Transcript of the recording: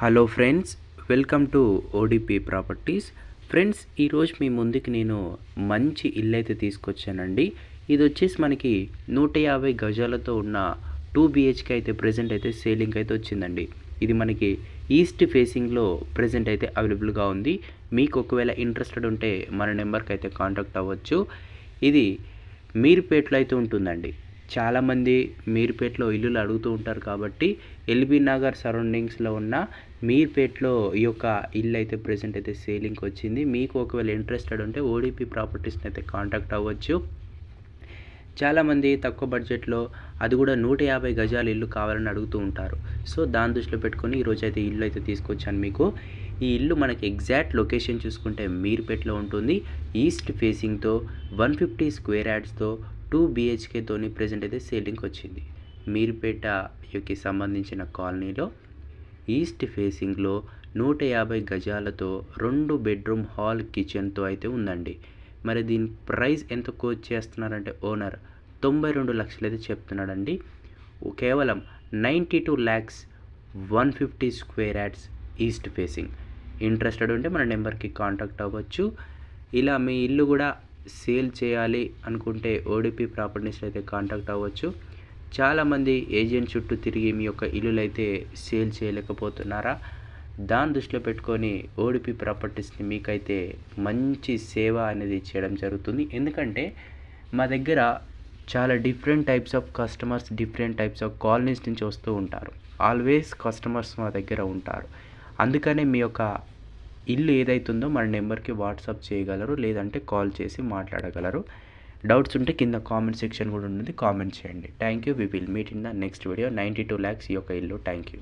Hello friends welcome to ODP properties friends ఈరోజు మీ ముందుకి నేను మంచి ఇల్లు అయితే తీసుకొచ్చానండి. ఇది వచ్చేసి మనకి నూట యాభై గజాలతో ఉన్న టూ బిహెచ్కే అయితే ప్రజెంట్ అయితే సేలింగ్ అయితే వచ్చిందండి. ఇది మనకి ఈస్ట్ ఫేసింగ్లో ప్రజెంట్ అయితే అవైలబుల్గా ఉంది. మీకు ఒకవేళ ఇంట్రెస్టెడ్ ఉంటే మన నెంబర్కి అయితే కాంటాక్ట్ అవ్వచ్చు. ఇది మీర్పేట్లో అయితే ఉంటుందండి. చాలామంది మీర్పేట్లో ఇల్లులు అడుగుతూ ఉంటారు కాబట్టి ఎల్బీ నగర్ సరౌండింగ్స్లో ఉన్న మీర్పేట్లో ఈ యొక్క ఇల్లు అయితే ప్రజెంట్ అయితే సేలింగ్కి వచ్చింది. మీకు ఒకవేళ ఇంట్రెస్టెడ్ ఉంటే ఓడిపి ప్రాపర్టీస్ని అయితే కాంటాక్ట్ అవ్వచ్చు. చాలామంది తక్కువ బడ్జెట్లో అది కూడా నూట యాభై గజాల ఇల్లు కావాలని అడుగుతూ ఉంటారు. సో దాని దృష్టిలో పెట్టుకొని ఈరోజు అయితే ఇల్లు అయితే తీసుకొచ్చాను మీకు. ఈ ఇల్లు మనకి ఎగ్జాక్ట్ లొకేషన్ చూసుకుంటే మీర్పేట్లో ఉంటుంది. ఈస్ట్ ఫేసింగ్తో వన్ ఫిఫ్టీ స్క్వేర్ యాడ్స్తో టూ బిహెచ్కేతోని ప్రజెంట్ అయితే సేలింగ్కి వచ్చింది. మీర్పేటకి సంబంధించిన కాలనీలో ఈస్ట్ ఫేసింగ్లో నూట యాభై గజాలతో రెండు బెడ్రూమ్ హాల్ కిచెన్తో అయితే ఉందండి. మరి దీని ప్రైస్ ఎంత కోచ్ చేస్తున్నారంటే ఓనర్ తొంభై రెండు లక్షలు అయితే చెప్తున్నాడండి. కేవలం ninety two lakhs one fifty square yards east facing. Interested ఉంటే మన నెంబర్కి కాంటాక్ట్ అవ్వచ్చు. ఇలా మీ ఇల్లు కూడా సేల్ చేయాలి అనుకుంటే ఓడిపి ప్రాపర్టీస్ అయితే కాంటాక్ట్ అవ్వచ్చు. చాలామంది ఏజెంట్ చుట్టూ తిరిగి మీ యొక్క ఇల్లులు అయితే సేల్ చేయలేకపోతున్నారా? దాని దృష్టిలో పెట్టుకొని ఓడిపి ప్రాపర్టీస్ని మీకైతే మంచి సేవ అనేది చేయడం జరుగుతుంది. ఎందుకంటే మా దగ్గర చాలా different types of customers different types of colonies నుంచి వస్తూ ఉంటారు. ఆల్వేస్ కస్టమర్స్ మా దగ్గర ఉంటారు. అందుకనే మీ యొక్క ఇల్లు ఏదైతుందో మన నెంబర్కి వాట్సాప్ చేయగలరు లేదంటే కాల్ చేసి మాట్లాడగలరు. డౌట్స్ ఉంటే కింద కామెంట్ సెక్షన్ కూడా ఉంటుంది కామెంట్ చేయండి. Thank you we will meet in the next video. Ninety two lakhs ఈ యొక్క ఇల్లు. Thank you